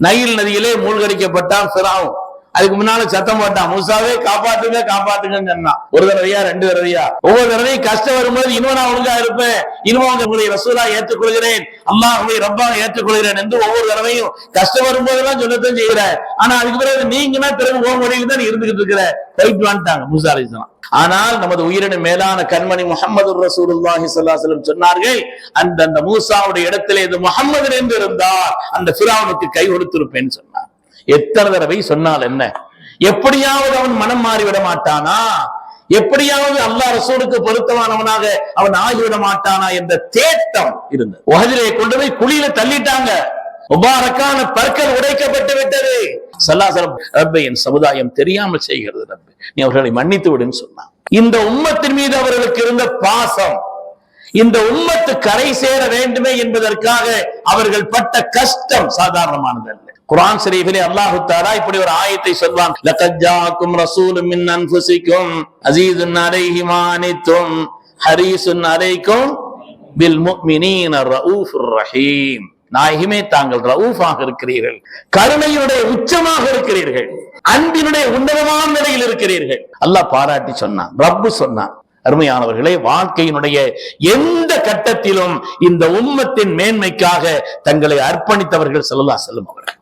Nile நதியிலே மூழ்கடிக்கப்பட்டான் பிராவும் அதுக்கு முன்னால சத்தம் போட்டான் மூசாவே காப்பாத்துங்க காப்பாத்துங்கன்னு சொன்னான் ஒரு தடவையா ரெண்டு தடவையா. ஒவ்வொரு தடவையும் கஷ்டம் வரும்போது இன்னும் நான் ஒழுங்கா இருப்பேன். இன்னும் உங்களை ரசூலா ஏற்றுக்கொள்கிறேன். அம்மா உங்களை ரொம்ப ஏற்றுக்கொள்கிறேன் என்று ஒவ்வொரு தடவையும் கஷ்டம் வரும்போதெல்லாம் சொல்லத்தான் செய்கிறேன் ஆனா அதுக்கு பிறகு நீங்கன்னா திரும்ப உன் முறையில் தான் இருந்துகிட்டு இருக்கிற. போயிட்டு வந்துட்டாங்க மூசா அலிஸ்லாம் ஆனால் நமது உயிரின மேலான கண்மணி முகமது ரசூலுல்லாஹி ஸல்லல்லாஹு சொன்னார்கள் அந்த அந்த மூசாவுடைய இடத்திலே இது முகமது என்று இருந்தால் அந்த ஃபிரௌனுக்கு கை கொடுத்திருப்பேன்னு சொன்னார். எத்தனை தடவை சொன்னால் என்ன? எப்படியாவது அவன் மனம் மாறிவிட மாட்டானா? எப்படியாவது அல்லாஹ் ரசூலுக்கு பொருத்தமானவனாக அவன் ஆகிவிட மாட்டானா என்ற தேட்டம் இருந்தது. உகதிலே கொண்டு போய் குழியில தள்ளிட்டாங்க. முபாரக்கான பற்கள் உடைக்கப்பட்டு விட்டது. சல்லாசலம் ரப்பை என் சமுதாயம் தெரியாமல் செய்கிறது ரப்பை. நீ அவர்களை மன்னித்து விடுன்னு சொன்னான். இந்த உம்மத்தின் மீது அவர்களுக்கு இருந்த பாசம் இந்த உம்மத்து கரை சேர வேண்டுமே என்பதற்காக அவர்கள் பட்ட கஷ்டம் சாதாரணமானது அல்ல குரான் ஷரீஃபிலே அல்லாஹு தாலா இப்படி ஒரு ஆயத்தை சொல்வான் லகத் ஜாஅக்கும் ரசூலும் மின் அன்ஃபுசிக்கும் அஸீஸுன் அலைஹி மா அனித்தும் அலைக்கும் பில் முஃமினீன ரഊஃபுர் ரஹீம். நாயகமே தாங்கள் ரவுஃபாக இருக்கிறீர்கள். கருணையுடைய உச்சமாக இருக்கிறீர்கள். அன்பினுடைய உன்னதமான நிலையில் இருக்கிறீர்கள். அல்லாஹ் பாராட்டி சொன்னான் ரப்பு சொன்னான் அருமையானவர்களே வாழ்க்கையினுடைய எந்த கட்டத்திலும் இந்த உம்மத்தின் மேன்மைக்காக தங்களை அர்ப்பணித்தவர்கள் செல்லலா செல்லும் அவர்கள்.